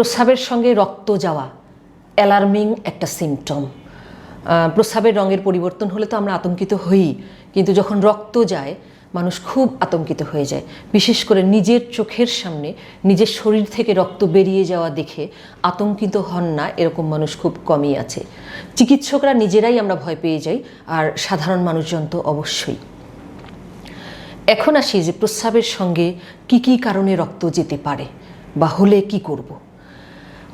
প্রস্রাবের সঙ্গে রক্ত যাওয়া অ্যালার্মিং একটা সিমটম প্রস্রাবের রঙের পরিবর্তন হলে তো আমরা আতঙ্কিত হই, কিন্তু যখন রক্ত যায়, মানুষ খুব আতঙ্কিত হয়ে যায়। বিশেষ করে নিজের চোখের সামনে, নিজের শরীর থেকে রক্ত বেরিয়ে যাওয়া দেখে আতঙ্কিত হন না, এরকম মানুষ খুব কমই আছে। চিকিৎসকরা নিজেরাই আমরা ভয় পেয়ে যাই, আর সাধারণ মানুষজন তো অবশ্যই। এখন আসি যে প্রস্রাবের সঙ্গে কি কি কারণে রক্ত যেতে পারে, বা হলে কি করব।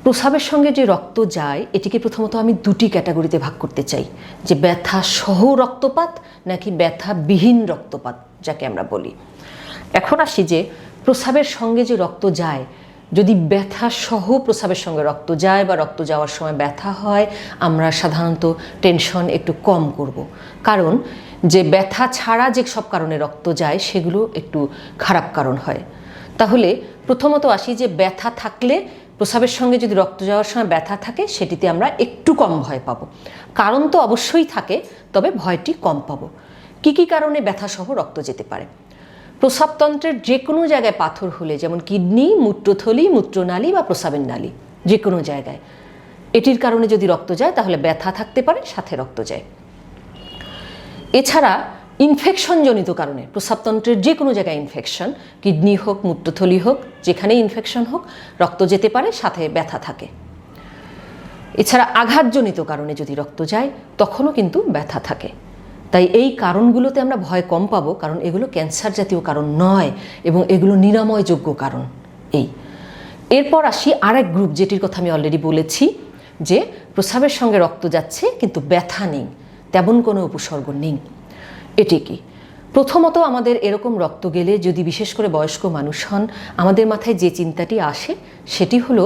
প্রস্রাবের সঙ্গে যে রক্ত যায়, এটিকে প্রথমত আমি দুটি ক্যাটাগরিতে ভাগ করতে চাই। যে ব্যথা সহ রক্তপাত নাকি ব্যথাবিহীন রক্তপাত, যাকে আমরা বলি। এখন আসি যে প্রস্রাবের সঙ্গে যে রক্ত যায়, যদি ব্যথা সহ প্রস্রাবের সঙ্গে রক্ত যায় বা রক্ত যাওয়ার সময় ব্যথা হয়, আমরা সাধারণত টেনশন একটু কম করব। কারণ যে ব্যথা ছাড়া যে সব কারণে রক্ত যায়, সেগুলো একটু খারাপ কারণ হয়। তাহলে প্রথমত আসি যে ব্যথা থাকলে প্রস্রাবের সঙ্গে যদি রক্ত যাওয়ার সময় ব্যথা থাকে, সেটিতে আমরা একটু কম ভয় পাবো। কারণ তো অবশ্যই থাকে, তবে ভয়টি কম পাবো। কি কি কারণে ব্যথাসহ রক্ত যেতে পারে? প্রস্রাবতন্ত্রের যে কোনো জায়গায় পাথর হলে, যেমন কিডনি, মূত্রথলি, মূত্রনালী বা প্রস্রাবের নালী যে কোনো জায়গায়। এটির কারণে যদি রক্ত যায়, তাহলে ব্যথা থাকতে পারে, সাথে রক্ত যায়। এছাড়া ইনফেকশনজনিত কারণে, প্রস্রাবতন্ত্রের যে কোনো জায়গায় ইনফেকশন, কিডনি হোক, মূত্রথলি হোক যেখানে ইনফেকশন হোক, রক্ত যেতে পারে, সাথে ব্যথা থাকে। এছাড়া আঘাতজনিত কারণে যদি রক্ত যায়, তখনও কিন্তু ব্যথা থাকে। তাই এই কারণগুলোতে আমরা ভয় কম পাবো, কারণ এগুলো ক্যান্সার জাতীয় কারণ নয় এবং এগুলো নিরাময়যোগ্য কারণ এই। এরপর আসি আরেক গ্রুপ, যেটির কথা আমি অলরেডি বলেছি, যে প্রস্রাবের সঙ্গে রক্ত যাচ্ছে, কিন্তু ব্যথা নেই, তেমন কোনো উপসর্গ নেই। এটি কি? প্রথমত আমাদের এরকম রক্ত গেলে যদি বিশেষ করে বয়স্ক মানুষ হন, আমাদের মাথায় যে চিন্তাটি আসে সেটি হলো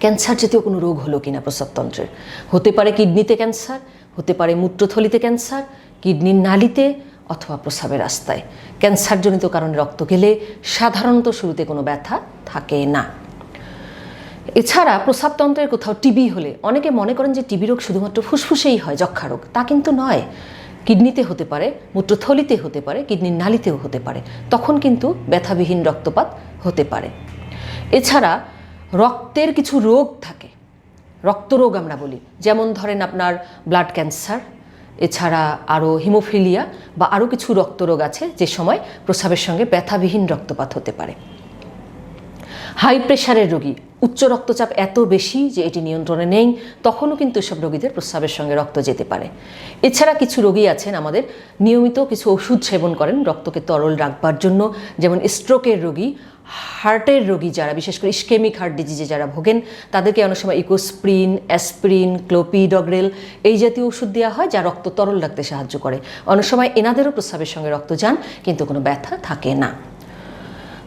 ক্যান্সার জাতীয় কোনো রোগ হলো কিনা প্রস্রাবতন্ত্রের। হতে পারে কিডনিতে ক্যান্সার, হতে পারে মূত্রথলিতে ক্যান্সার, কিডনির নালিতে অথবা প্রস্রাবের রাস্তায়। ক্যান্সারজনিত কারণে রক্ত গেলে সাধারণত শুরুতে কোনো ব্যথা থাকে না। এছাড়া প্রস্রাবতন্ত্রের কোথাও টিবি হলে, অনেকে মনে করেন যে টিবি রোগ শুধুমাত্র ফুসফুসেই হয় যক্ষা রোগ, তা কিন্তু নয়। কিডনিতে হতে পারে, মূত্রথলিতে হতে পারে, কিডনির নালিতেও হতে পারে, তখন কিন্তু ব্যথাবিহীন রক্তপাত হতে পারে। এছাড়া রক্তের কিছু রোগ থাকে, রক্তরোগ আমরা বলি, যেমন ধরেন আপনার ব্লাড ক্যান্সার এছাড়া আরও হিমোফিলিয়া বা আরও কিছু রক্তরোগ আছে যে সময় প্রস্রাবের সঙ্গে ব্যথাবিহীন রক্তপাত হতে পারে। হাই প্রেশারের রোগী উচ্চ রক্তচাপ এত বেশি যে এটি নিয়ন্ত্রণে নেই, তখনও কিন্তু এসব রোগীদের প্রস্রাবের সঙ্গে রক্ত যেতে পারে। এছাড়া কিছু রোগী আছেন আমাদের, নিয়মিত কিছু ওষুধ সেবন করেন রক্তকে তরল রাখবার জন্য, যেমন স্ট্রোকের রোগী হার্টের রোগী যারা, বিশেষ করে ইস্কেমিক হার্ট ডিজিজে যারা ভোগেন, তাদেরকে অনেক সময় ইকোস্প্রিন অ্যাসপ্রিন ক্লোপিডগ্রেল এই জাতীয় ওষুধ দেওয়া হয় যা রক্ত তরল রাখতে সাহায্য করে। অনেক সময় এনাদেরও প্রস্রাবের সঙ্গে রক্ত যান, কিন্তু কোনো ব্যথা থাকে না।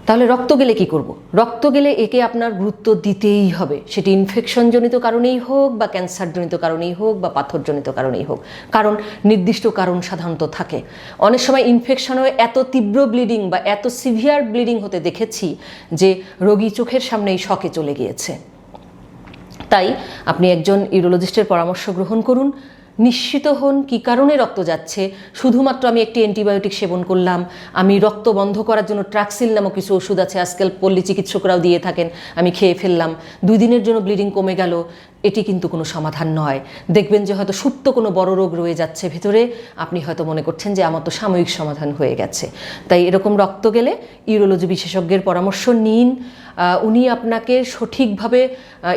তাহলে রক্ত গেলে কি করব? রক্ত গেলে একে আপনার গুরুত্ব দিতেই হবে। সেটি ইনফেকশনজনিত কারণেই হোক বা ক্যান্সারজনিত কারণেই হোক বা পাথরজনিত কারণেই হোক। কারণ নির্দিষ্ট কারণ সাধারণত থাকে। অনেক সময় ইনফেকশনও এত তীব্র ব্লিডিং বা এত সিভিয়ার ব্লিডিং হতে দেখেছি যে রোগী চোখের সামনেই শকে চলে গিয়েছে। তাই আপনি একজন ইউরোলজিস্টের পরামর্শ গ্রহণ করুন। নিশ্চিত হন, কি কারণে রক্ত যাচ্ছে? শুধুমাত্র আমি একটি অ্যান্টিবায়োটিক সেবন করলাম। আমি রক্ত বন্ধ করার জন্য ট্রাক্সিল নামক কিছু ওষুধ আছে, আজকাল পল্লী চিকিৎসকরাও দিয়ে থাকেন। আমি খেয়ে ফেললাম। দুই দিনের জন্য ব্লিডিং কমে গেল। এটি কিন্তু কোনো সমাধান নয়। দেখবেন যে হয়তো সুপ্ত কোনো বড় রোগ রয়ে যাচ্ছে ভেতরে, আপনি হয়তো মনে করছেন যে আমার তো সাময়িক সমাধান হয়ে গেছে। তাই এরকম রক্ত গেলে ইউরোলজি বিশেষজ্ঞের পরামর্শ নিন। উনি আপনাকে সঠিকভাবে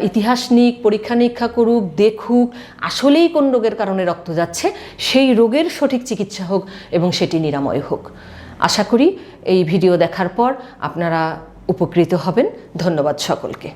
ইতিহাস নিক, পরীক্ষা নিরীক্ষা করুক, দেখুক, আসলেই কোন রোগের কারণে রক্ত যাচ্ছে, সেই রোগের সঠিক চিকিৎসা হোক এবং সেটি নিরাময় হোক। আশা করি এই ভিডিও দেখার পর আপনারা উপকৃত হবেন। ধন্যবাদ সকলকে।